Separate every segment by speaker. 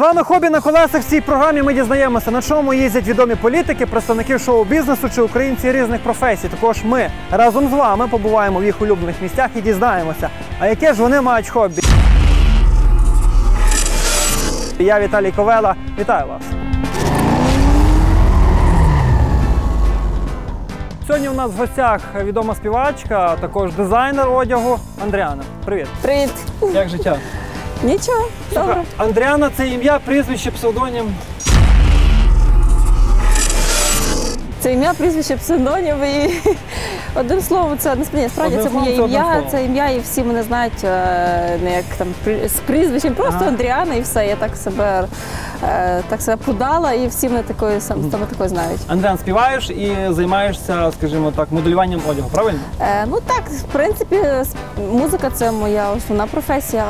Speaker 1: З вами хобі на колесах. В цій програмі ми дізнаємося, на чому їздять відомі політики, представники шоу-бізнесу чи українці різних професій. Також ми разом з вами побуваємо в їх улюблених місцях і дізнаємося, а яке ж вони мають хобі. Я Віталій Ковела. Вітаю вас. Сьогодні у нас в гостях відома співачка, а також дизайнер одягу Андріана. Привіт.
Speaker 2: Привіт.
Speaker 1: Як життя?
Speaker 2: Нічого, добре.
Speaker 1: Андріана це ім'я, прізвище, псевдонім.
Speaker 2: Це ім'я, прізвище, псевдонім і одним словом, це не справді
Speaker 1: Одним
Speaker 2: це моє
Speaker 1: словом, це одним
Speaker 2: ім'я.
Speaker 1: словом.
Speaker 2: Це ім'я, і всі мене знають е, не як там при- з прізвищем, просто
Speaker 1: Ага.
Speaker 2: Андріана, і все. Я так себе так себе подала, і всі мене такою сам- саме такою знають.
Speaker 1: Андріан, співаєш і займаєшся, скажімо так, моделюванням одягу, правильно?
Speaker 2: Е, ну так, в принципі, музика це моя основна професія.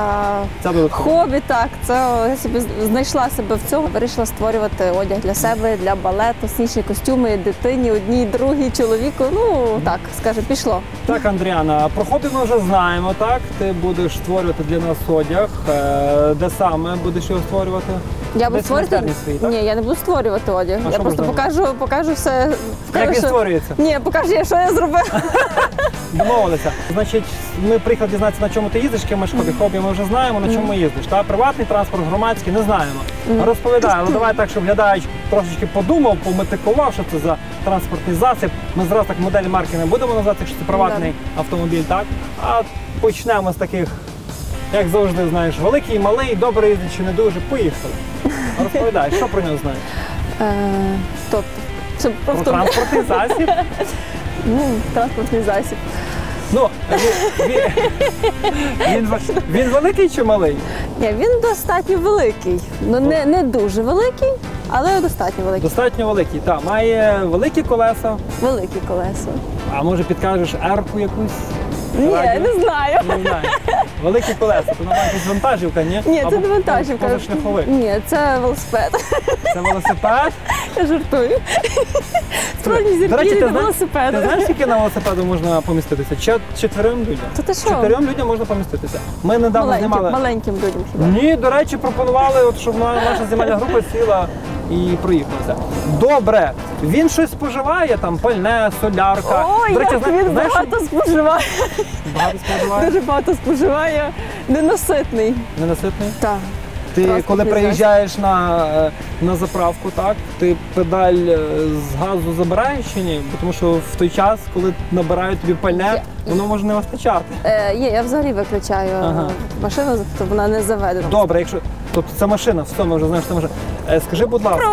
Speaker 1: Це.
Speaker 2: Хобі, так. Це я собі знайшла себе в цьому. Вирішила створювати одяг для себе, для балету, сніжні костюми, дитині, одній, другій, чоловіку. Ну так, скажімо, пішло.
Speaker 1: Так, Андріана, про хобі ми вже знаємо, так? Ти будеш створювати для нас одяг. Е, Де саме будеш його створювати?
Speaker 2: Я буду
Speaker 1: В
Speaker 2: створювати.
Speaker 1: майстерні так?
Speaker 2: Ні, я не буду створювати одяг.
Speaker 1: А
Speaker 2: я
Speaker 1: що
Speaker 2: просто
Speaker 1: можна
Speaker 2: покажу, покажу все. Покажу,
Speaker 1: Як він
Speaker 2: що-
Speaker 1: створюється?
Speaker 2: Ні, покажу, я, що я зробив.
Speaker 1: Домовилися. Значить, ми приїхали дізнатися, на чому ти їздиш, ким маєш хобі. Хобі ми вже знаємо, на чому їздиш. Та? Приватний транспорт, громадський, не знаємо. Розповідай, але давай так, щоб глядач трошечки подумав, пометикував, що це за транспортний засіб. Ми зразу так моделі марки не будемо назвати, якщо це приватний автомобіль, так? А почнемо з таких, як завжди, знаєш, великий, малий, добре їздить чи не дуже. Поїхали. Розповідай, що про нього знаєш?
Speaker 2: Е, тобто, це
Speaker 1: Про
Speaker 2: просто
Speaker 1: транспортний засіб.
Speaker 2: ну, транспортний засіб.
Speaker 1: Ну, він, він, він, він великий чи малий?
Speaker 2: Ні, він достатньо великий. Ну не, не дуже великий, але достатньо великий.
Speaker 1: Достатньо великий. Так, має великі колеса.
Speaker 2: Великі колеса.
Speaker 1: А може підкажеш ерку якусь?
Speaker 2: Ні,
Speaker 1: Радіо?
Speaker 2: не знаю.
Speaker 1: Не знаю. Великі колеса. То напевно якась вантажівка, ні?
Speaker 2: Ні,
Speaker 1: Або
Speaker 2: це не вантажівка.
Speaker 1: Позашляховик.
Speaker 2: Ні, це велосипед.
Speaker 1: Це велосипед.
Speaker 2: Я жартую. Справді зірки
Speaker 1: знаєш,
Speaker 2: велосипеди.
Speaker 1: ти знаєш, скільки на велосипеду можна поміститися? Чет- людям.
Speaker 2: Та ти що?
Speaker 1: Чотирьом людям можна поміститися. Ми недавно
Speaker 2: Маленьким,
Speaker 1: знімали.
Speaker 2: маленьким людям хіба.
Speaker 1: Ні, до речі, пропонували, от, щоб на- наша знімальна група сіла і проїхався. Добре, він щось споживає, там пальне, солярка.
Speaker 2: Ой,
Speaker 1: до речі,
Speaker 2: як
Speaker 1: зна-
Speaker 2: він
Speaker 1: знаєш,
Speaker 2: багато споживає.
Speaker 1: багато споживає.
Speaker 2: Дуже багато споживає. Ненаситний.
Speaker 1: Ненаситний.
Speaker 2: Так.
Speaker 1: Ти
Speaker 2: Транспортний
Speaker 1: коли приїжджаєш на, е, на заправку, так ти педаль е, з газу забираєш чи ні? Тому що в той час, коли набирають тобі пальне, воно може не вистачати.
Speaker 2: Е, є, я взагалі виключаю
Speaker 1: Ага.
Speaker 2: машину, тобто вона не заведена.
Speaker 1: Добре, якщо тобто це машина, все, ми вже знаємо, що це машина. Е, Скажи, будь ласка,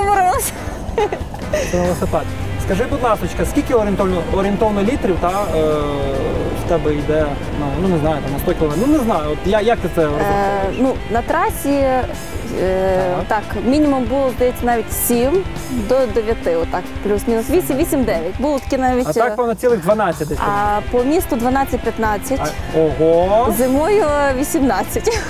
Speaker 1: це велосипед. Скажи, будь ласка, скільки орієнтовно, орієнтовно літрів та, е, в тебе йде на ну не знаю, там, на 100 км? Ну не знаю. От я, як ти це розумієш?
Speaker 2: Е, ну, на трасі е, так. мінімум було, здається, навіть 7 до 9, отак, плюс-мінус 8, 8, 9. Було такі навіть.
Speaker 1: А так, певно, цілих 12 десь.
Speaker 2: а по місту 12-15,
Speaker 1: ого!
Speaker 2: зимою 18.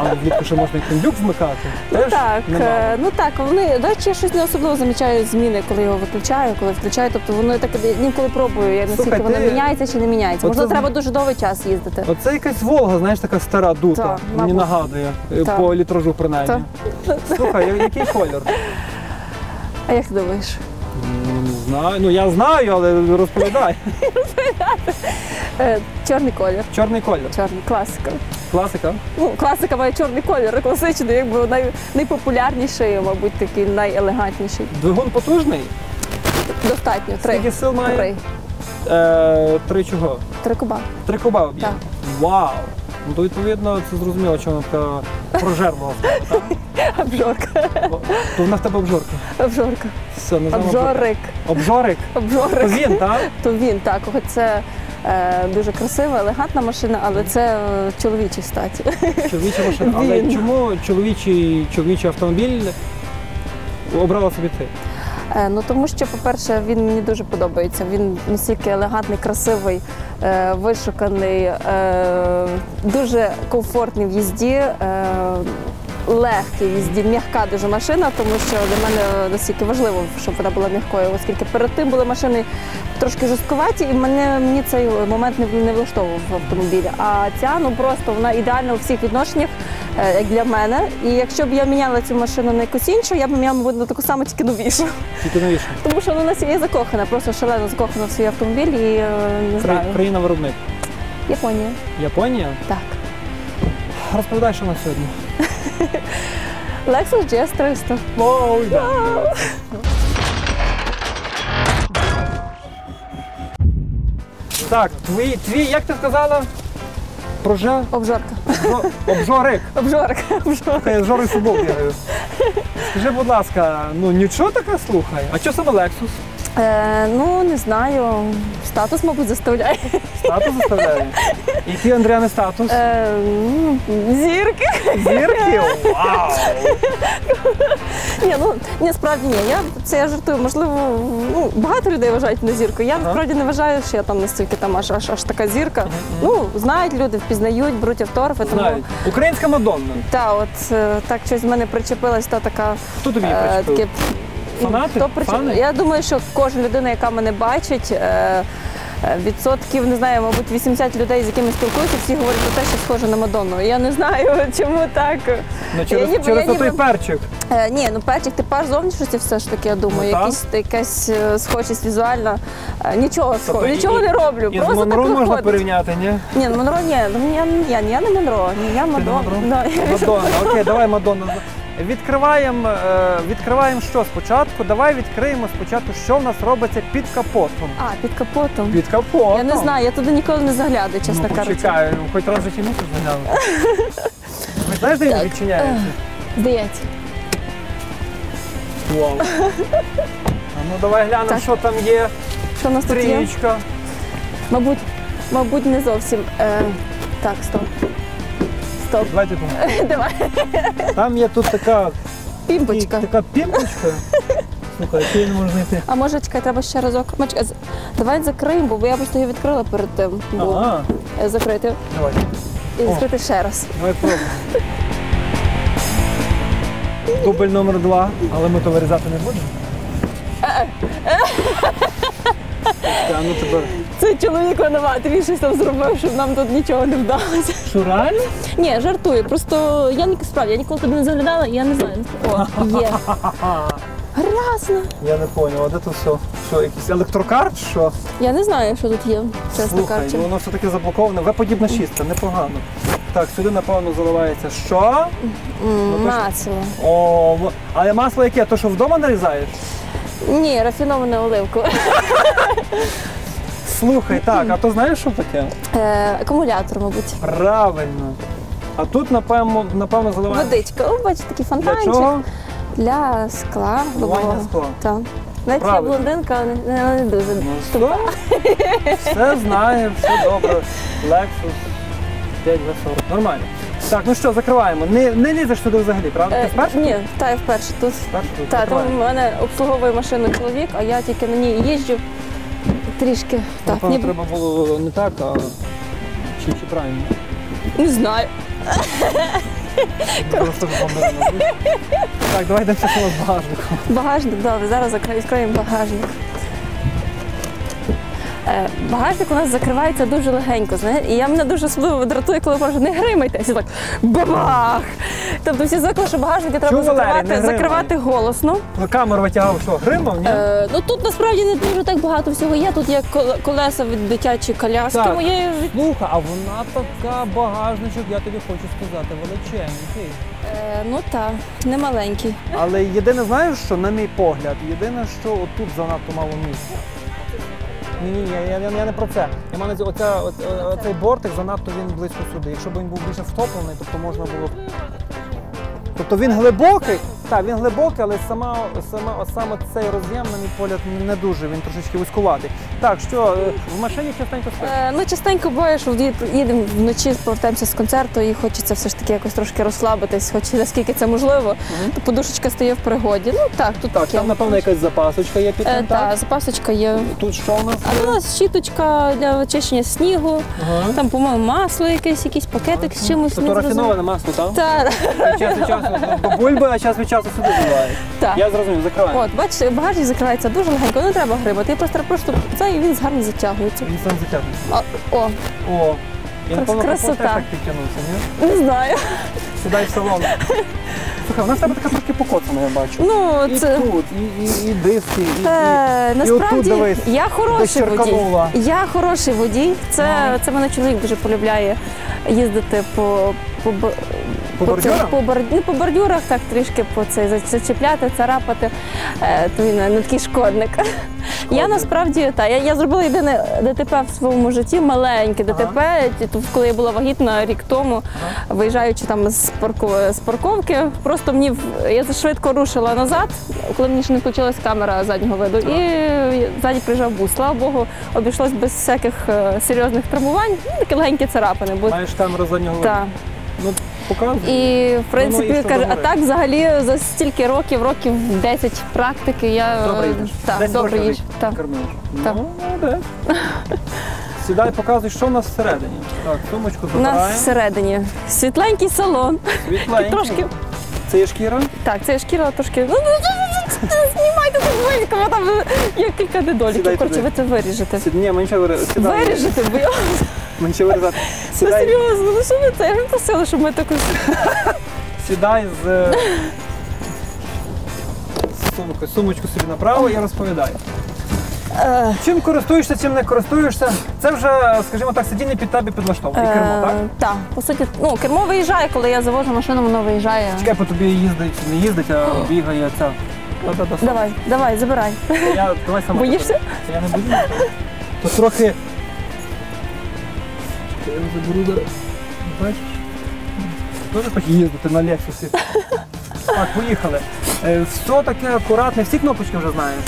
Speaker 1: А влітку ще можна і кондюк вмикати.
Speaker 2: Ну
Speaker 1: Теж
Speaker 2: так,
Speaker 1: немало.
Speaker 2: е, ну так, вони, до речі, я щось не особливо замічаю зміни, коли його виключаю, коли включаю. Тобто воно так інколи пробую, як наскільки
Speaker 1: Слухай,
Speaker 2: воно
Speaker 1: ти-
Speaker 2: міняється чи не міняється.
Speaker 1: Оце
Speaker 2: Можливо, треба дуже довгий час їздити.
Speaker 1: Оце якась Волга, знаєш, така стара дута.
Speaker 2: Так,
Speaker 1: Мені
Speaker 2: мабуть.
Speaker 1: нагадує е,
Speaker 2: Так.
Speaker 1: по літражу принаймні. Слухай, я- який колір?
Speaker 2: А як ти думаєш?
Speaker 1: Знаю. Ну я знаю, але розповідай.
Speaker 2: Е, чорний колір.
Speaker 1: Чорний колір.
Speaker 2: Чорний, класика.
Speaker 1: Класика.
Speaker 2: Ну, класика має чорний колір, класичний, якби най, найпопулярніший, мабуть, такий найелегантніший.
Speaker 1: Двигун потужний.
Speaker 2: Достатньо. Три.
Speaker 1: Скільки сил має?
Speaker 2: Три.
Speaker 1: Е, три чого?
Speaker 2: Три куба.
Speaker 1: Три куба.
Speaker 2: Так.
Speaker 1: Вау! Ну то відповідно це зрозуміло, що вона така так?
Speaker 2: Обжорка.
Speaker 1: То вона в тебе обжорка.
Speaker 2: Обжорка.
Speaker 1: Все, називаємо
Speaker 2: Обжорик.
Speaker 1: Обжорик. То він, так?
Speaker 2: То він так. Це е, дуже красива, елегантна машина, але це е, чоловічий статі.
Speaker 1: Чоловіча машина. Але
Speaker 2: Він.
Speaker 1: чому чоловічий, чоловічий автомобіль обрала собі ти?
Speaker 2: Е, Ну тому що, по-перше, він мені дуже подобається. Він настільки елегантний, красивий, е, вишуканий, е, дуже комфортний в їзді. Легкий візді, м'яка дуже машина, тому що для мене настільки важливо, щоб вона була м'якою, оскільки перед тим були машини трошки жорстковаті, і мене мені цей момент не, не влаштовував в автомобілі. А ця ну просто вона ідеальна у всіх відношеннях, е, як для мене. І якщо б я міняла цю машину на якусь іншу, я б міняла мабуть, на таку саму, тільки новішу.
Speaker 1: Тільки навіщо?
Speaker 2: Тому що вона я закохана, просто шалено закохана в свій автомобіль і е, не знаю.
Speaker 1: Країна виробник.
Speaker 2: Японія.
Speaker 1: Японія?
Speaker 2: Так.
Speaker 1: Розповідай, що на сьогодні.
Speaker 2: Lexus GS 300.
Speaker 1: Ой, да. Так, твій, твій, як ти сказала? Прожа?
Speaker 2: Обжорка.
Speaker 1: Обжо- Обжорик.
Speaker 2: Обжорка. Обжорка.
Speaker 1: Я з жори. Скажи, будь ласка, ну нічого таке слухай. А що саме Lexus?
Speaker 2: Е, ну, не знаю. Статус, мабуть, заставляє.
Speaker 1: Статус заставляє? Який Андріане статус?
Speaker 2: Е, ну, зірки.
Speaker 1: Зірки? Вау!
Speaker 2: Ні, ну ні, справді ні. Я це я жартую. Можливо, ну багато людей вважають мене зіркою. Я
Speaker 1: Ага.
Speaker 2: насправді не вважаю, що я там настільки там аж аж, аж така зірка. Ну знають люди, впізнають, беруть автографи. Тому
Speaker 1: Знають. Українська Мадонна.
Speaker 2: та от е, так щось в мене причепилась, та така
Speaker 1: Хто тобі
Speaker 2: е, таке.
Speaker 1: Фанати?
Speaker 2: Хто
Speaker 1: Фани?
Speaker 2: Я думаю, що кожна людина, яка мене бачить. е, е, Відсотків не знаю, мабуть, 80 людей, з якими спілкуюся, всі говорять про те, що схоже на Мадонну. Я не знаю, чому так.
Speaker 1: Ну, через
Speaker 2: я ніби-
Speaker 1: через
Speaker 2: я
Speaker 1: той
Speaker 2: ніби-
Speaker 1: перчик.
Speaker 2: Е, ні, ну перчик типаж зовнішності все ж таки, я думаю,
Speaker 1: Ну,
Speaker 2: якісь, якась е, схожість візуальна. Е, нічого
Speaker 1: Тобто
Speaker 2: схожого,
Speaker 1: і-
Speaker 2: нічого не роблю.
Speaker 1: І з Монро
Speaker 2: так
Speaker 1: можна
Speaker 2: виходить.
Speaker 1: порівняти, ні?
Speaker 2: Ні, ну Монро ні, ну, я, я, я не Монро, ні, я Мадонна.
Speaker 1: Мадонна, окей, давай Мадонна. Відкриваємо, е, відкриваємо що спочатку? Давай відкриємо спочатку, що в нас робиться під капотом.
Speaker 2: А, під капотом.
Speaker 1: Під капотом.
Speaker 2: Я не знаю, я туди ніколи не заглядаю, чесно
Speaker 1: ну,
Speaker 2: кажучи.
Speaker 1: ну, хоч раз житті мусиш заглянути. Ви знаєш, де він відчиняється?
Speaker 2: Здається.
Speaker 1: Вау. А ну давай глянемо,
Speaker 2: Так.
Speaker 1: що там є.
Speaker 2: Що в нас тут є? Мабуть, мабуть, не зовсім. Е, так, стоп. Стоп.
Speaker 1: Давайте помогу.
Speaker 2: Давай.
Speaker 1: Там є тут така,
Speaker 2: Пімпочка.
Speaker 1: така пімпочка. Слухай, ти не можеш знайти.
Speaker 2: А може, чекай, треба ще разок. Мачка, з- давай закриємо, бо я просто її відкрила перед тим. Бо
Speaker 1: Ага,
Speaker 2: е, закрити
Speaker 1: давай.
Speaker 2: і
Speaker 1: О.
Speaker 2: закрити ще раз.
Speaker 1: Давай пробуємо. Дубль номер два, але ми то вирізати не будемо. Та, ну тепер.
Speaker 2: Це чоловік винуватий, він щось там зробив, щоб нам тут нічого не вдалося.
Speaker 1: Що реально?
Speaker 2: Ні, жартую. Просто я ні, справді, я ніколи туди не заглядала, і я не знаю. О, є. Грязно.
Speaker 1: Я не зрозумів, а де тут все? Що, якийсь електрокар чи що?
Speaker 2: Я не знаю, що тут є, чесно
Speaker 1: Слухай,
Speaker 2: кажучи.
Speaker 1: ну воно все-таки заблоковане. В-подібна шістка, непогано. Так, сюди, напевно, заливається що?
Speaker 2: М,
Speaker 1: ну, то
Speaker 2: Масло.
Speaker 1: О, але масло яке? То, що вдома нарізаєш?
Speaker 2: Ні, рафіноване оливку.
Speaker 1: Слухай, так, а то знаєш, що таке?
Speaker 2: Е, акумулятор, мабуть.
Speaker 1: Правильно. А тут, напевно, напевно заливається.
Speaker 2: Водичка. О, бачите, такий
Speaker 1: Для
Speaker 2: фонтанчик.
Speaker 1: чого?
Speaker 2: Для скла. Лобового.
Speaker 1: скла.
Speaker 2: Так. Навіть я
Speaker 1: Правильно.
Speaker 2: блондинка, але не, не дуже.
Speaker 1: Ну, все, все знає, все добре. Lexus 5 v Нормально. Так, ну що, закриваємо. Не, не лізеш туди взагалі, правда? Ти
Speaker 2: Е,
Speaker 1: вперше?
Speaker 2: ні, та я вперше тут.
Speaker 1: Вперше тут
Speaker 2: там
Speaker 1: закриваємо.
Speaker 2: в мене обслуговує машину чоловік, а я тільки на ній їжджу. Трішки. Так,
Speaker 1: Напевно, треба було не так, а чи, чи правильно?
Speaker 2: Не знаю.
Speaker 1: Просто. Так, давайте все ще з багажником.
Speaker 2: Багажник, добре, зараз відкриємо багажник. Е, Багажник у нас закривається дуже легенько, і я мене дуже особливо дратує, коли кажу, не гримайтеся, так бабах! Тобто всі звикли, що багажники треба
Speaker 1: Валерій, не
Speaker 2: закривати, закривати голосно.
Speaker 1: Камеру витягав, що, гримав, ні?
Speaker 2: Е, ну тут насправді не дуже так багато всього є. Тут є колеса від дитячої коляски
Speaker 1: Так.
Speaker 2: моєї.
Speaker 1: Слухай, а вона така багажничок, я тобі хочу сказати, величенький.
Speaker 2: Е, ну так, не маленький.
Speaker 1: Але єдине, знаєш, що, на мій погляд, єдине, що отут занадто мало місця. Ні, ні, я, я, я не про це. Я маю на оця, оц- оцей бортик занадто він близько сюди. Якщо б він був більше втоплений, тобто можна було б. Тобто він глибокий, Так, він глибокий, але сама, сама, от саме цей роз'єм, на мій погляд, не дуже, він трошечки вузькуватий. Так, що, е, в машині частенько спиш?
Speaker 2: Е, ну, частенько буває, що їдемо вночі, повертаємося з концерту і хочеться все ж таки якось трошки розслабитись, хоч наскільки це можливо. То подушечка стає в пригоді. Ну так, тут
Speaker 1: Так,
Speaker 2: таке.
Speaker 1: там, напевно, якась запасочка є під
Speaker 2: Е,
Speaker 1: тим,
Speaker 2: та, запасочка є.
Speaker 1: Тут що у нас?
Speaker 2: А у нас щіточка для очищення снігу,
Speaker 1: Ага.
Speaker 2: там, по-моєму, масло якесь, якийсь пакетик з чимось.
Speaker 1: Тобто рафіноване масло, так?
Speaker 2: Так,
Speaker 1: Час від часу до бульби, а час від часу сюди буває.
Speaker 2: так.
Speaker 1: Я зрозумів, закриваємо.
Speaker 2: От, бачите, багажник закривається дуже легенько, не треба грибати. Я просто просто це і він гарно затягується.
Speaker 1: Він сам затягнеться.
Speaker 2: А, о,
Speaker 1: О, я
Speaker 2: Крас-
Speaker 1: напевно
Speaker 2: красота.
Speaker 1: так підтягнувся, ні?
Speaker 2: не знаю.
Speaker 1: Сідай в салон. Слухай, у нас в тебе така трохи покоцана, я бачу. І
Speaker 2: Ну, це.
Speaker 1: тут, і, і, і диски, і, і...
Speaker 2: Е,
Speaker 1: отут
Speaker 2: насправді
Speaker 1: дивись,
Speaker 2: я хороший водій. Я хороший водій. Це, це мене чоловік дуже полюбляє їздити по, по, б-
Speaker 1: По
Speaker 2: цих-
Speaker 1: бордюрам?
Speaker 2: по, бар- ну, по бордюрах, так трішки по цей за- зачіпляти, царапати. Е, то він не такий шкодник. Я насправді та я, я зробила єдине ДТП в своєму житті, маленьке ДТП. ті- Коли я була вагітна рік тому, виїжджаючи там з, парку, з парковки, просто мені я швидко рушила назад, коли мені ще не включилась камера заднього виду, і ззаді приїжджав бус. Слава Богу, обійшлось без всяких е, серйозних травмувань. Ну, такі легенькі царапини. Бо
Speaker 1: Маєш камеру заднього виду?
Speaker 2: та.
Speaker 1: Ну, показуй.
Speaker 2: І в принципі
Speaker 1: і
Speaker 2: каже, а так взагалі за стільки років, років 10 практики я
Speaker 1: Добре
Speaker 2: е,
Speaker 1: їдеш.
Speaker 2: так,
Speaker 1: Десь
Speaker 2: добре їжджу. Так. Так.
Speaker 1: Ну, молодець. Сідай, показуй, що в нас всередині. Так, сумочку
Speaker 2: У нас
Speaker 1: забираємо.
Speaker 2: всередині світленький салон.
Speaker 1: Світленький.
Speaker 2: Трошки
Speaker 1: Це є шкіра?
Speaker 2: так, це шкіра трошки. Ну, ну, ну, знімайте тут близько, бо там є кілька недоліків. Коротше,
Speaker 1: туди.
Speaker 2: ви це виріжете.
Speaker 1: Ні, ми нічого вирізати. Сідай.
Speaker 2: Виріжете, бо я
Speaker 1: Ми нічого вирізати.
Speaker 2: ну, серйозно, ну що ви це? Я ж просила, щоб ми таку
Speaker 1: сідай з... е, сумкою. Сумочку собі направо, я розповідаю.
Speaker 2: Е,
Speaker 1: Чим користуєшся, чим не користуєшся. Це вже, скажімо так, сидіння під тебе підлаштовує. І кермо, так?
Speaker 2: е, Так, по суті, ну кермо виїжджає, коли я завожу машину, воно виїжджає.
Speaker 1: Чекай, по тобі їздить, не їздить, а бігає ця. Та-та-та.
Speaker 2: Давай, давай, забирай.
Speaker 1: Я, давай сама.
Speaker 2: Боїшся?
Speaker 1: Я не боюся. То трохи. Заберу зараз. Бачиш? Теж так їздити на Лексусі. Так, поїхали. Е, Все таке акуратне, всі кнопочки вже знаєш.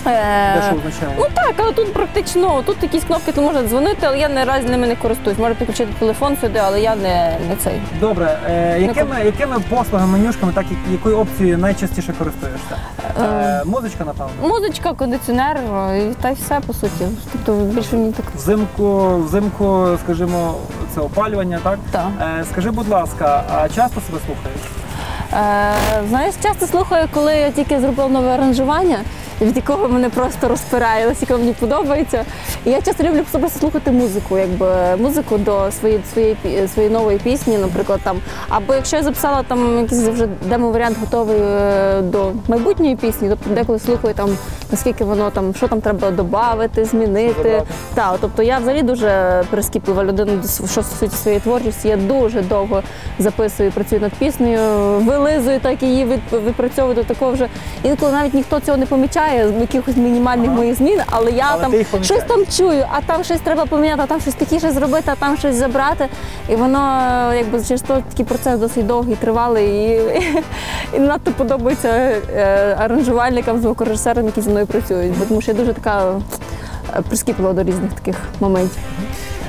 Speaker 1: Де що
Speaker 2: Е,
Speaker 1: означає?
Speaker 2: Ну так, але тут практично тут якісь кнопки, то можна дзвонити, але я наразі ними не користуюсь. Можу підключити телефон сюди, але я не, не цей.
Speaker 1: Добре, е, якими, якими послугами, менюшками, так як- якої опції найчастіше користуєшся? Е, музичка, напевно.
Speaker 2: Музичка, кондиціонер е, і та й все по суті. Тобто більше мені так.
Speaker 1: Взимку, взимку, скажімо, це опалювання, так?
Speaker 2: Так.
Speaker 1: Е, скажи, будь ласка, а часто себе слухаєш?
Speaker 2: Е, знаєш, часто слухаю, коли я тільки зробила нове аранжування, від якого мене просто розпирає, наскільки мені подобається. І я часто люблю просто слухати музику, якби музику до своєї своєї своєї нової пісні, наприклад, там. Або якщо я записала там якийсь вже демо-варіант готовий е, до майбутньої пісні, тобто деколи слухаю там, наскільки воно там, що там треба додати, змінити. Так, тобто я взагалі дуже прискіплива людина, що стосується своєї творчості. Я дуже довго записую, працюю над піснею, вилизую так її, від- відпрацьовую до такого вже. Інколи навіть ніхто цього не помічає, з якихось мінімальних моїх змін, але я
Speaker 1: Але
Speaker 2: там щось там чую, а там щось треба поміняти, а там щось такіше зробити, а там щось забрати. І воно якби через то такий процес досить довгий, тривалий і, і надто подобається е, аранжувальникам, звукорежисерам, які зі мною працюють. Бо тому що я дуже така е, прискіплива до різних таких моментів.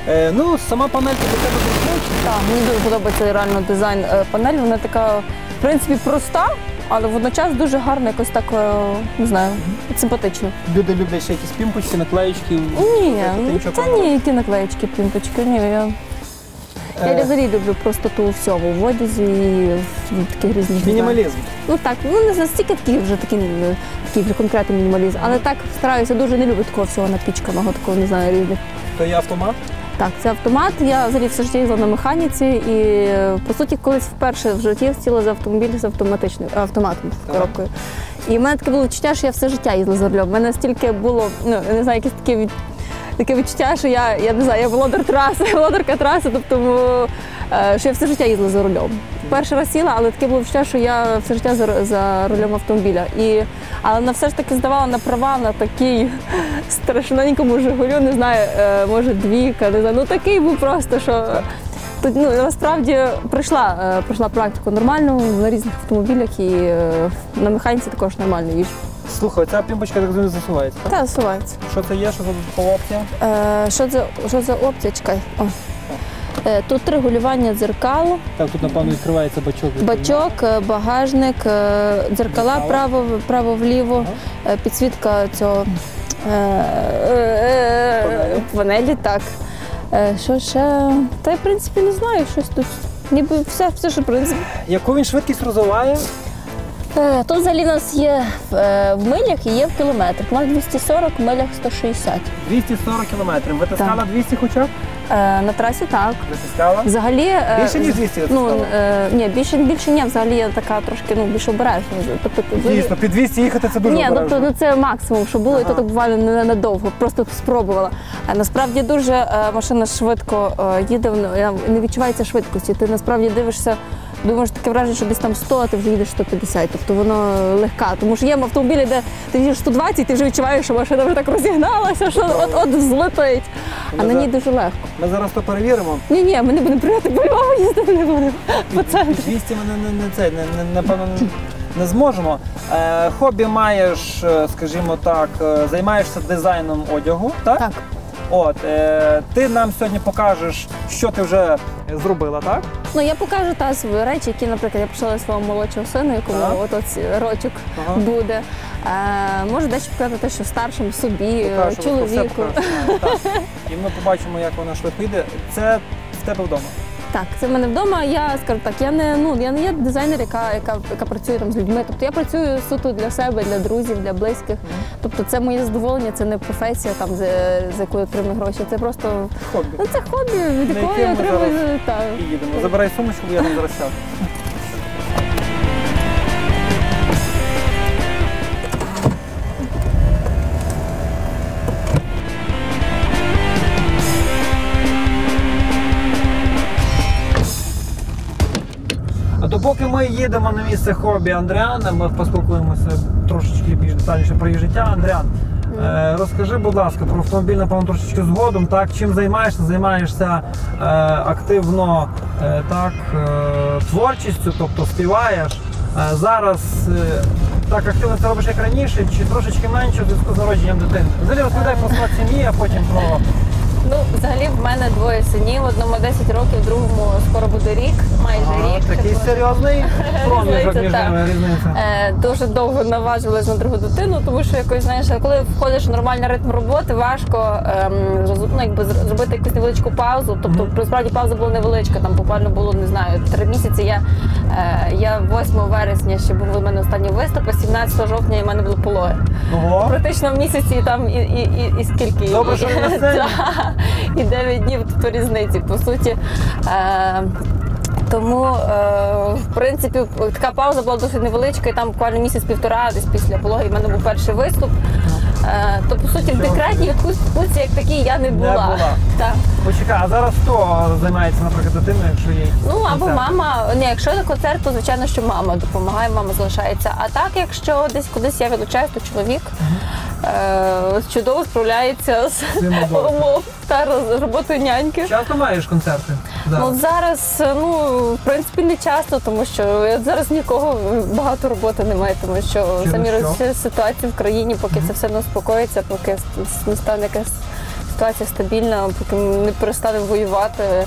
Speaker 1: Е, ну, сама панелька до тебе зручна.
Speaker 2: Так, мені дуже подобається реально дизайн е, панелі. Вона така, в принципі, проста, але водночас дуже гарна, якось так, е, не знаю, симпатично.
Speaker 1: Люди люблять ще якісь пімпочки, наклеїчки.
Speaker 2: Ні, ну, це
Speaker 1: подобається?
Speaker 2: ні, які наклеїчки, пімпочки. Ні, я, я
Speaker 1: Е,
Speaker 2: взагалі люблю простоту у всьому, в одязі і в таких різних.
Speaker 1: Мінімалізм.
Speaker 2: Ну так, ну не настільки такий вже такий, е, такий вже конкретний мінімалізм, але так стараюся дуже не люблю такого всього напічканого, такого не знаю різних.
Speaker 1: То є автомат.
Speaker 2: Так, це автомат. Я взагалі все життя їздила на механіці і по суті колись вперше в житті сіла за автомобіль з автоматичним автоматом з коробкою. І в мене таке було відчуття, що я все життя їздила за рулем. У мене стільки було, ну я не знаю, якесь таке від. Таке відчуття, що я, я не знаю, я володар траси, володарка траси, тобто е, що я все життя їздила за рулем. Перший раз сіла, але таке було відчуття, що я все життя за, за рулем автомобіля. І, але на все ж таки здавала на права на такий страшненькому Жигулю, не знаю, е, може двійка, не знаю. Ну такий був просто, що. Тут ну, насправді пройшла, е, пройшла практику нормально на різних автомобілях і е, на механіці також нормально їжджу.
Speaker 1: Слухай, ця пімпочка так розумію, засувається. так?
Speaker 2: Засувається.
Speaker 1: Що це є? Що це додаткова опція?
Speaker 2: Е, що, за, що за опція? Чекай. О. Е, тут регулювання дзеркал,
Speaker 1: Так, тут, напевно, відкривається бачок.
Speaker 2: бачок, е, багажник, е, дзеркала
Speaker 1: Дзеркала.
Speaker 2: право, право вліво, е, підсвітка цього
Speaker 1: Панелі.
Speaker 2: так. Що ще? Та я в принципі не знаю, щось тут. Ніби все, все що в принципі.
Speaker 1: Яку він швидкість розвиває?
Speaker 2: Тут взагалі у нас є в милях і є в кілометрах. У нас 240, в милях 160.
Speaker 1: 240 кілометрів. Витискала 200 хоча б?
Speaker 2: Е, На трасі так.
Speaker 1: Витискала?
Speaker 2: Взагалі. е,
Speaker 1: Більше, ніж 200
Speaker 2: Ну, е, ні, більше, більше ні, взагалі я така трошки ну, більш обережна. Тобто,
Speaker 1: Дійсно, під 200 їхати це дуже
Speaker 2: Ні, тобто
Speaker 1: обережно.
Speaker 2: ну, це максимум, що було, і то так буквально не надовго, просто спробувала. А насправді дуже е, машина швидко е, їде, я- не відчувається швидкості. Ти насправді дивишся, думаєш таке враження, що десь там 100, а ти вже їдеш 150. Тобто воно легка. Тому що є автомобілі, де ти їдеш 120, ти вже відчуваєш, що машина вже так розігналася, що от от взлетить. А на ній дуже легко.
Speaker 1: Ми зараз то перевіримо.
Speaker 2: Ні, ні, ми не будемо прийти по Львову їздити не будемо. По центру.
Speaker 1: 200 ми не, не, не, це, не, не, напевно, не, не зможемо. Е, хобі маєш, е, скажімо так, е, займаєшся дизайном одягу, так?
Speaker 2: Так.
Speaker 1: От, е, ти нам сьогодні покажеш, що ти вже зробила, так?
Speaker 2: Ну я покажу та свої речі, які, наприклад, я пішла свого молодшого сина, якому от рочок
Speaker 1: Ага.
Speaker 2: буде. Е, можу дещо показати що старшим собі, Покажу,
Speaker 1: чоловіку. все
Speaker 2: чоловіку.
Speaker 1: Так. І ми побачимо, як воно швидко йде. Це в тебе вдома.
Speaker 2: Так, це в мене вдома. Я скажу так, я не ну я не є дизайнер, яка, яка, яка працює там з людьми. Тобто я працюю суто для себе, для друзів, для близьких. Тобто це моє задоволення, це не професія, там за, за яку я отримую гроші. Це просто
Speaker 1: Хобі.
Speaker 2: ну це хобі, від
Speaker 1: якої
Speaker 2: якого я отримую. Так.
Speaker 1: І їдемо. Забирай сумочку, бо я там зараз ми їдемо на місце хобі Андріана, ми поспілкуємося трошечки більш детальніше про її життя. Андріан, е, розкажи, будь ласка, про автомобіль, напевно, трошечки згодом. Так, чим займаєшся? Займаєшся е, активно е, так, е, творчістю, тобто співаєш. Е, зараз е, так активно це робиш як раніше, чи трошечки менше у зв'язку з народженням дитини? Взагалі розповідай про склад сім'ї, а потім про
Speaker 2: Ну, взагалі в мене двоє синів, одному 10 років, другому скоро буде рік, майже
Speaker 1: Ага,
Speaker 2: рік.
Speaker 1: такий
Speaker 2: Тому-
Speaker 1: серйозний проміжок між ними різниця.
Speaker 2: Е, дуже довго наважилась на другу дитину, тому що якось знаєш, коли входиш в нормальний ритм роботи, важко ем, ну, якби зробити якусь невеличку паузу. Тобто, насправді пауза була невеличка, там буквально було не знаю, три місяці. Я, е, я 8 вересня ще був у мене останній виступ, а 17 жовтня в мене були пологи.
Speaker 1: Ого.
Speaker 2: Практично в місяці там і, і, і, і скільки
Speaker 1: Добре, що на сцені.
Speaker 2: І 9 днів по різниці, по суті. Е, тому, е, в принципі, така пауза була досить невеличка, і там буквально місяць-півтора, десь після пологи, в мене був перший виступ. Е, то, по суті, в декретній відпустці як такій я не була.
Speaker 1: була.
Speaker 2: Так.
Speaker 1: Почекай, а зараз хто займається, наприклад, дитиною, якщо є?
Speaker 2: Ну або
Speaker 1: концерт?
Speaker 2: мама. Ні, якщо на концерт, то звичайно, що мама допомагає, мама залишається. А так, якщо десь кудись я відлучаюсь, то чоловік е, чудово справляється з
Speaker 1: Цим обов'язком.
Speaker 2: умов та роз- роботою няньки.
Speaker 1: Часто маєш концерти?
Speaker 2: Ну зараз, ну в принципі, не часто, тому що от зараз нікого багато роботи немає, тому що
Speaker 1: Через
Speaker 2: самі
Speaker 1: що?
Speaker 2: роз- ситуація в країні, поки це все не успокоїться, поки с- не стане якась ситуація стабільна, поки ми не перестали воювати.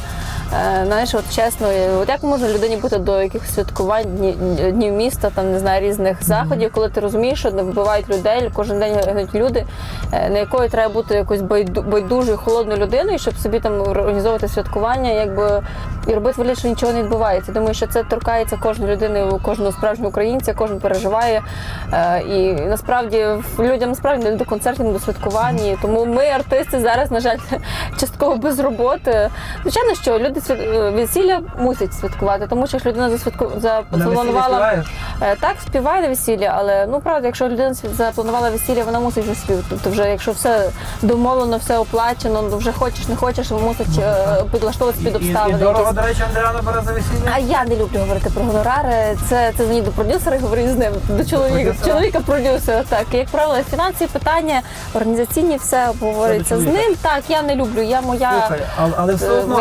Speaker 2: Е, Знаєш, от чесно, от як може людині бути до якихось святкувань дні- днів міста, там не знаю, різних заходів, коли ти розумієш, що вбивають людей, кожен день гинуть люди, е, на якої треба бути якось байду- байдужою, холодною людиною, щоб собі там організовувати святкування, якби і робити вигляд, що нічого не відбувається. Думаю, що це торкається кожної людини, кожного справжнього українця, кожен переживає. Е, І насправді людям насправді не до концертів, не до святкувань. Тому ми, артисти, зараз, на жаль, частково без роботи. Звичайно, що люди свят- е, весілля мусять святкувати, тому що людина засвятку... Запланувала. Е, Так, співає на весіллі, але ну правда, якщо людина запланувала весілля, вона мусить вже співати. Тобто, вже якщо все домовлено, все оплачено, ну вже хочеш, не хочеш, мусить е, підлаштовуватися
Speaker 1: І,
Speaker 2: під
Speaker 1: і, і
Speaker 2: обставини.
Speaker 1: дорого, до речі, Андріана бере за весілля?
Speaker 2: А я не люблю говорити про гонорари. Це це мені до продюсера говорю з ним, до чоловіка, чоловіка продюсера. Так, як правило, фінансові питання, організаційні, все обговорюється з ним. Так, я не люблю. Я моя
Speaker 1: Слухай, але, все одно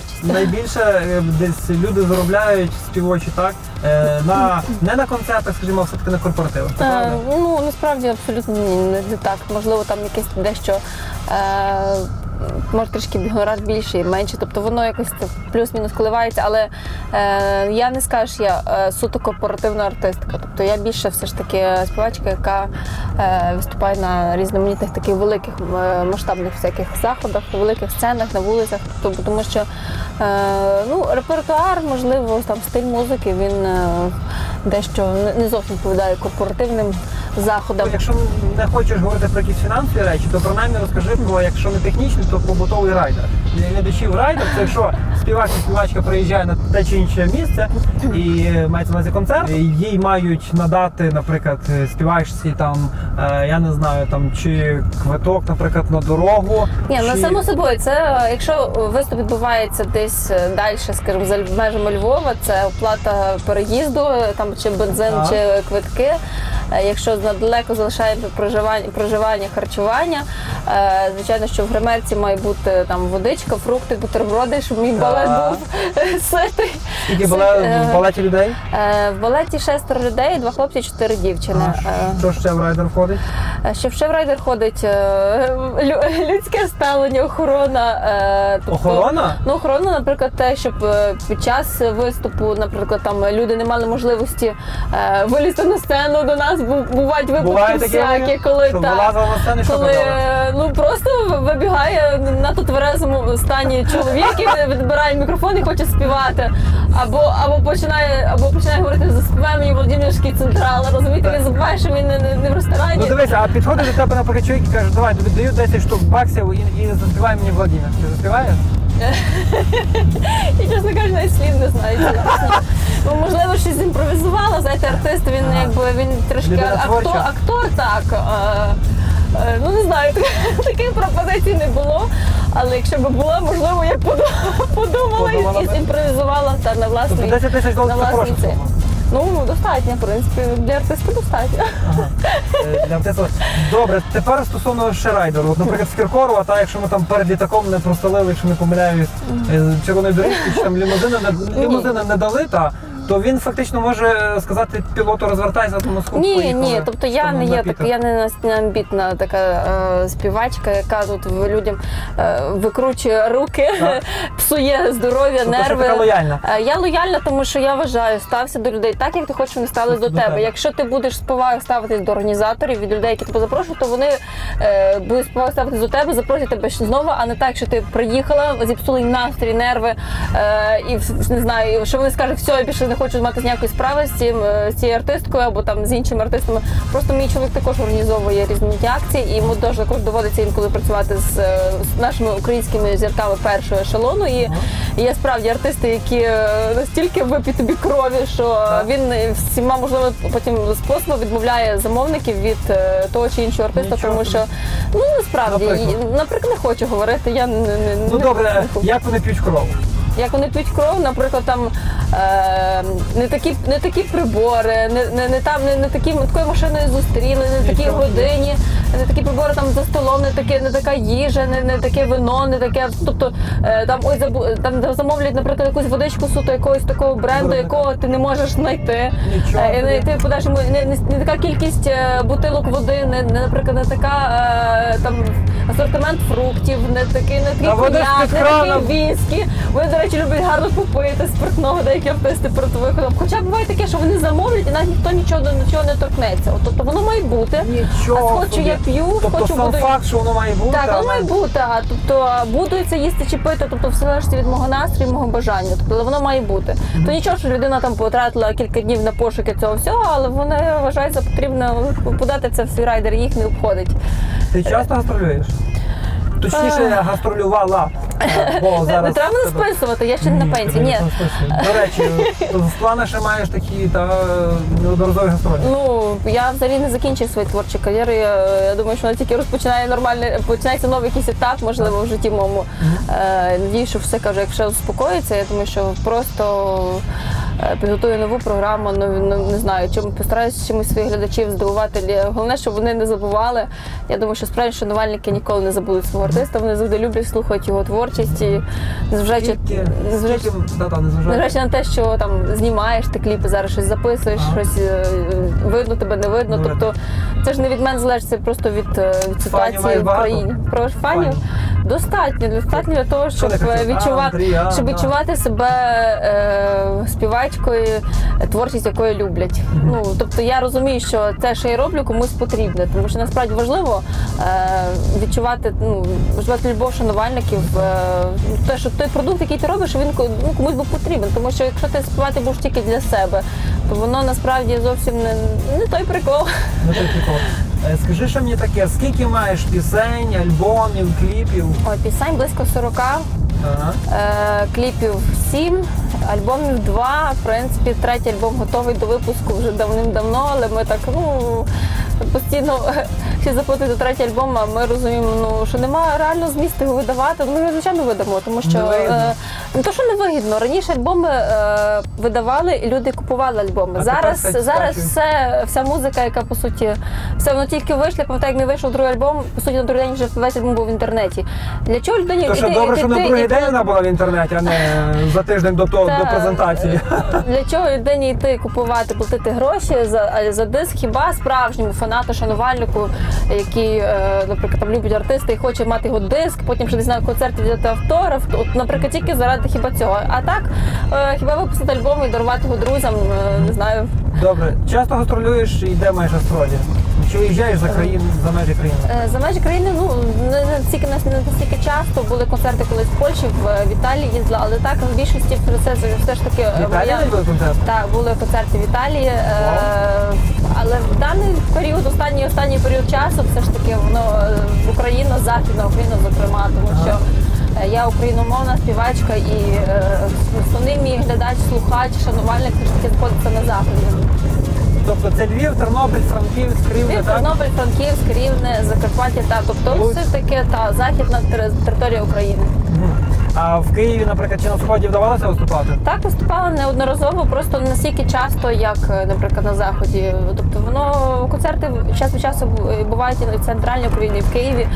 Speaker 2: творчість.
Speaker 1: Найбільше е, десь люди заробляють співочі, так? Е, на, не на концертах, скажімо, все-таки на корпоративах.
Speaker 2: Е, ну насправді абсолютно не, не так. Можливо, там якесь дещо. Е, Може трішки гонорар більший, менше, тобто воно якось плюс-мінус коливається, але е, я не скажу, що я е, суто корпоративна артистка. Тобто я більше все ж таки співачка, яка е, виступає на різноманітних таких великих е, масштабних всяких заходах, великих сценах, на вулицях. Тобто, тому що е, ну, репертуар, можливо, там стиль музики, він е, дещо не зовсім відповідає корпоративним заходам.
Speaker 1: Якщо не хочеш говорити про якісь фінансові речі, то принаймні розкажи про, якщо не технічний, то побутовий райдер. Для глядачів райдер це якщо співак чи співачка приїжджає на те чи інше місце і мається на увазі концерт, їй мають надати, наприклад, співачці там, е, я не знаю, там чи квиток, наприклад, на дорогу.
Speaker 2: Ні, ну
Speaker 1: чи...
Speaker 2: само собою, це е, якщо виступ відбувається десь е, далі, скажімо, за межами Львова, це оплата переїзду, там чи бензин,
Speaker 1: Так.
Speaker 2: чи квитки. Якщо надалеко залишаємо проживання, проживання, харчування, е, звичайно, що в гримерці має бути там водичка, фрукти, бутерброди, щоб мій балет був ситий.
Speaker 1: Скільки
Speaker 2: Це, е,
Speaker 1: в балеті людей?
Speaker 2: Е, В балеті шестеро людей, два хлопці, чотири дівчини.
Speaker 1: А,
Speaker 2: Е,
Speaker 1: що ще в райдер входить?
Speaker 2: Е, Ще в Шеврайдер ходить е, лю- людське ставлення, охорона. е, тобто-
Speaker 1: Охорона?
Speaker 2: Ну, охорона, наприклад, те, щоб е, під час виступу, наприклад, там люди не мали можливості е, вилізти на сцену до нас. Бу- Бувають випадки всякі, коли так.
Speaker 1: на що
Speaker 2: Коли е, ну просто вибігає на то тверезому стані чоловік і відбирає мікрофон і хоче співати. Або або починає, або починає говорити заспівай мені Володимирський централ. Розумієте, він забуває, що він не, не, не в ресторані.
Speaker 1: Ну дивися, а підходить до тебе наприклад чоловік і каже, давай тобі даю 10 штук баксів і, і заспівай мені Владимир. Ти заспіваєш?
Speaker 2: Я, чесно кажучи, навіть слів не знаю. Бо. Ну, можливо, щось зімпровізувала. Знаєте, артист він якби він трошки актор, актор так. Е, е, ну не знаю, таких пропозицій не було. Але якщо б була, можливо, я подумала, подумала і, і імпровізувала та на
Speaker 1: власний,
Speaker 2: власній.
Speaker 1: 10 тисяч
Speaker 2: на
Speaker 1: це
Speaker 2: Ну, достатньо, в принципі, для артиста достатньо.
Speaker 1: Ага. Е, для артиста. Добре, тепер стосовно ще райдеру. От, наприклад, з Кіркорова, та якщо ми там перед літаком не простелили, якщо не помиляюсь, е, червоної доріжки, чи там лімузина не лімузина не дали, та то він фактично може сказати пілоту розвертайся, тому сход
Speaker 2: Ні,
Speaker 1: поїхали.
Speaker 2: ні, тобто я не є так, я не амбітна така е, співачка, яка тут людям е, викручує руки,
Speaker 1: Так.
Speaker 2: псує здоров'я,
Speaker 1: Тобто,
Speaker 2: нерви.
Speaker 1: така лояльна.
Speaker 2: Е, Я лояльна, тому що я вважаю, стався до людей так, як ти хочеш, вони ставились до,
Speaker 1: До
Speaker 2: тебе.
Speaker 1: тебе.
Speaker 2: Якщо ти будеш з повагою ставитись до організаторів, від людей, які тебе запрошують, то вони е, будуть з повагою ставитись до тебе, запросять тебе ще знову, а не так, що ти приїхала, зіпсули настрій, нерви, е, і не знаю, що вони скажуть, все, я більше не хочу мати ніякої справи з цим е, з цією артисткою або там з іншими артистами. Просто мій чоловік також організовує різноманітні акції, і йому теж також доводиться інколи працювати з, е, з нашими українськими зірками першого ешелону. І є справді артисти, які е, настільки вип'ють тобі крові, що
Speaker 1: Так.
Speaker 2: він всіма можливо потім способами відмовляє замовників від того чи іншого артиста,
Speaker 1: Нічого
Speaker 2: тому що ну насправді
Speaker 1: Наприклад?
Speaker 2: наприклад, не хочу говорити. Я не, не,
Speaker 1: Ну
Speaker 2: не-
Speaker 1: добре,
Speaker 2: не
Speaker 1: як вони п'ють кров?
Speaker 2: Як вони п'ють кров, наприклад, там е, не такі не такі прибори, не, не, не там не, не такі такою машиною зустріли, не такі годині, не такі прибори там за столом, не таке, не така їжа, не, не таке вино, не таке. Тобто е, там ой забу, там замовлять, наприклад, якусь водичку суто якогось такого бренду, якого ти не можеш знайти.
Speaker 1: Нічого
Speaker 2: Е, не, ти подаш йому не, не, не така кількість е, бутилок води, не, не наприклад, не така е, там асортимент фруктів, не такий, не такий коньяк, не такий віскі. Вони, до речі, люблять гарно попити спиртного, деякі артисти перед виходом. Хоча буває таке, що вони замовлять, і навіть ніхто нічого до нічого не торкнеться. От, тобто воно має бути.
Speaker 1: Нічого.
Speaker 2: А хочу я п'ю,
Speaker 1: тобто
Speaker 2: хочу
Speaker 1: сам
Speaker 2: буду.
Speaker 1: факт, що воно має бути.
Speaker 2: Так, воно має бути. А тобто буду це їсти чи пити, тобто все залежить від мого настрою, мого бажання. Тобто але воно має бути. То нічого, що людина там потратила кілька днів на пошуки цього всього, але вони вважають за потрібно подати це в свій райдер, їх не обходить.
Speaker 1: Ти часто гастролюєш? Точніше,
Speaker 2: Е.
Speaker 1: гастролювала. Бо
Speaker 2: Не,
Speaker 1: зараз
Speaker 2: не треба мене списувати, я ще не на пенсії. Ні.
Speaker 1: не. До речі, в планах ще маєш такі та неодноразові гастролі.
Speaker 2: Ну я взагалі не закінчую свої творчі кар'єри. Я, я думаю, що вона тільки розпочинає нормальний, починається новий якийсь етап, можливо, в житті моєму. Е, надію, що все каже, якщо успокоїться, я думаю, що просто підготую нову програму. Ну, ну, не знаю, чим постараюся чимось своїх глядачів здивувати. Головне, щоб вони не забували. Я думаю, що справді шанувальники ніколи не забудуть свого артиста. Вони завжди люблять слухати його творчість і незважаючи, незважаючи на те, що там знімаєш ти кліпи, зараз щось записуєш,
Speaker 1: Ага.
Speaker 2: щось е, видно тебе, не видно.
Speaker 1: Не.
Speaker 2: Тобто це ж не від мене залежить, це просто від, е, від ситуації в країні. Про фанів
Speaker 1: Фанів?
Speaker 2: достатньо, достатньо для того, щоб е, відчувати, щоб відчувати себе е, співачкою, е, творчість якої люблять. Ну тобто я розумію, що це, що я роблю, комусь потрібне, тому що насправді важливо е, відчувати, ну відчувати любов шанувальників. Е, те, що той продукт, який ти робиш, він ну, комусь був потрібен. Тому що якщо ти співати будеш тільки для себе, то воно насправді зовсім не, не той прикол.
Speaker 1: Ну, так, прикол. Е, Скажи, що мені таке, скільки маєш пісень, альбомів, кліпів?
Speaker 2: Ой, пісень близько 40.
Speaker 1: Ага.
Speaker 2: Е, кліпів сім, альбомів два. В принципі, третій альбом готовий до випуску вже давним-давно, але ми так ну постійно всі заплатити третій альбом, а ми розуміємо, ну що немає реально змісту його видавати. Ну, Ми звичайно видамо, тому що
Speaker 1: Не
Speaker 2: е, не то, що не вигідно. Раніше альбоми е, видавали і люди купували альбоми.
Speaker 1: А
Speaker 2: зараз
Speaker 1: тепер
Speaker 2: зараз все, вся музика, яка по суті, все воно тільки вийшло, пам'ятаю, як не вийшов другий альбом, по суті, на другий день вже весь альбом був в інтернеті. Для чого людині
Speaker 1: То що
Speaker 2: іти-
Speaker 1: добре, що на другий
Speaker 2: іти-
Speaker 1: день вона була в інтернеті, а не за тиждень до того, до презентації.
Speaker 2: Для чого людині йти купувати, платити гроші за, за диск? Хіба справжньому фанату, шанувальнику, який, е, наприклад, там любить артиста і хоче мати його диск, потім ще десь на концерті взяти автограф. От, наприклад, тільки заради хіба цього. А так, е, хіба випустити альбом і дарувати його друзям, е, не знаю.
Speaker 1: Добре, часто гастролюєш і де маєш гастролі? Чи виїжджаєш за країн, за межі країни?
Speaker 2: Е, За межі країни ну не настільки не настільки часто були концерти колись в Польщі, в, в Італії їздила, але так в більшості це все ж таки е,
Speaker 1: В Італії були концерти?
Speaker 2: Так, були концерти в Італії, е, але в даний період, останній останній період часу, все ж таки воно е, Україна, Західна Україна, зокрема, тому що е, я україномовна співачка і е, основний мій глядач, слухач, шанувальник все ж таки знаходиться на заході.
Speaker 1: Тобто це Львів, Тернопіль, Франківськ, Рівне,
Speaker 2: Львів,
Speaker 1: так?
Speaker 2: Тернопіль, Франківськ, Рівне, Закарпаття, та тобто
Speaker 1: Луцьк.
Speaker 2: все ж таки та західна тери- територія України.
Speaker 1: Мгм. А в Києві, наприклад, чи на сході вдавалося виступати?
Speaker 2: Так виступала неодноразово, просто не настільки часто, як, е, наприклад, на заході. Тобто воно концерти час від часу бу- бувають і в центральній Україні, і в Києві,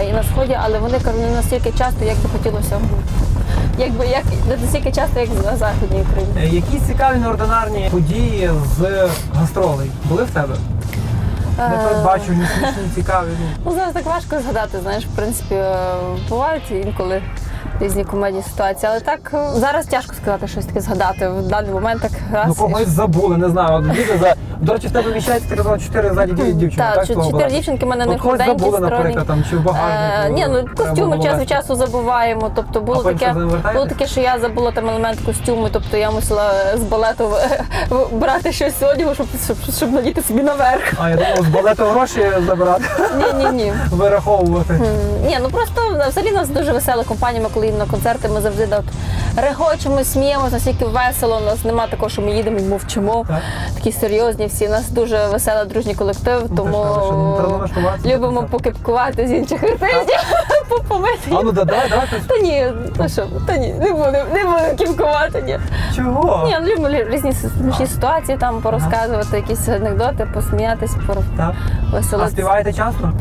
Speaker 2: е, і на сході, але вони кажу, не настільки часто, як би хотілося. Якби як не настільки часто, як на західній Україні.
Speaker 1: Е, Якісь цікаві неординарні події з гастролей були в тебе? Не передбачені, смішні, цікаві. ну.
Speaker 2: Ну зараз так важко згадати. Знаєш, в принципі, е, бувають інколи різні комедні ситуації, але так е, зараз тяжко сказати щось таке згадати. В даний момент так раз.
Speaker 1: Ну когось забули, не знаю. От діти за до речі, в тебе вміщається, ти казала, чотири ззаді дів- дівчини.
Speaker 2: Так,
Speaker 1: так,
Speaker 2: чотири дівчинки в мене не худенькі,
Speaker 1: забули, наприклад, там чи в
Speaker 2: Е,
Speaker 1: багажнику.
Speaker 2: ні, ну костюми час від часу забуваємо. Тобто було таке, було таке, що я забула там елемент костюму, тобто я мусила з балету брати щось з одягу, щоб, щоб, надіти собі наверх.
Speaker 1: А я думав, з балету гроші забирати,
Speaker 2: Ні, ні, ні.
Speaker 1: вираховувати.
Speaker 2: Ні, ну просто взагалі нас дуже весела компанія. Ми коли їдемо на концерти, ми завжди так регочемо, сміємося, настільки весело. У нас немає такого, що ми їдемо і мовчимо.
Speaker 1: Так.
Speaker 2: Такі серйозні всі. У нас дуже веселий дружній колектив,
Speaker 1: Ну,
Speaker 2: тому
Speaker 1: треба
Speaker 2: любимо покипкувати з інших артистів, помити.
Speaker 1: А ну да, давай. хтось.
Speaker 2: Та ні, ну що, та ні, не буду, не буду кіпкувати. Ні.
Speaker 1: Чого?
Speaker 2: Ні, ну, любимо різні смішні ситуації там порозказувати, якісь анекдоти, посміятись,
Speaker 1: Так. А
Speaker 2: повеселитися.
Speaker 1: співаєте часто?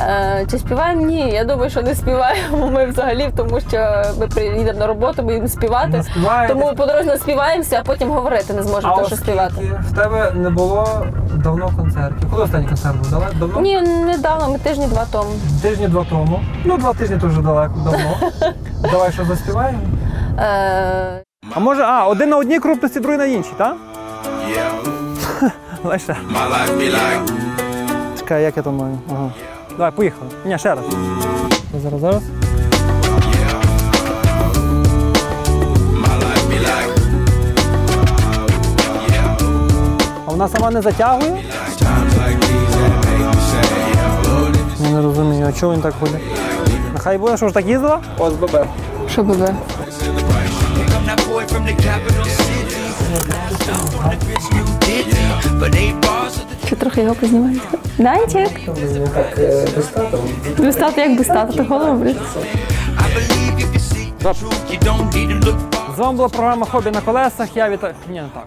Speaker 2: Е, чи співаємо? Ні, я думаю, що не співаємо ми взагалі, тому що ми приїдемо на роботу, ми їдемо співати.
Speaker 1: Не співаєте?
Speaker 2: Тому по дорозі наспіваємося, а потім говорити не зможемо,
Speaker 1: А
Speaker 2: то, що співати.
Speaker 1: в тебе не було давно концертів. Коли останній концерт був? Дала- Давно?
Speaker 2: Ні, недавно, ми тижні два тому.
Speaker 1: Тижні два тому. Ну, два тижні то вже далеко давно. Давай що заспіваємо.
Speaker 2: Е,
Speaker 1: А може, а, один на одній крупності, другий на іншій, так? Лише. Чекай, як я то маю. Ага. Давай, поїхали. Ні, ще раз. Зараз, зараз. А вона сама не затягує? Я не розумію, а чого він так ходить? Нехай буде, що ж так їздила? О, з ББ.
Speaker 2: що
Speaker 3: the
Speaker 2: Чи трохи його познімаєте? Данчик! Без стати як без то голову,
Speaker 3: far.
Speaker 1: З вами була програма Хобі на колесах. Я вітаю. Ні, не так.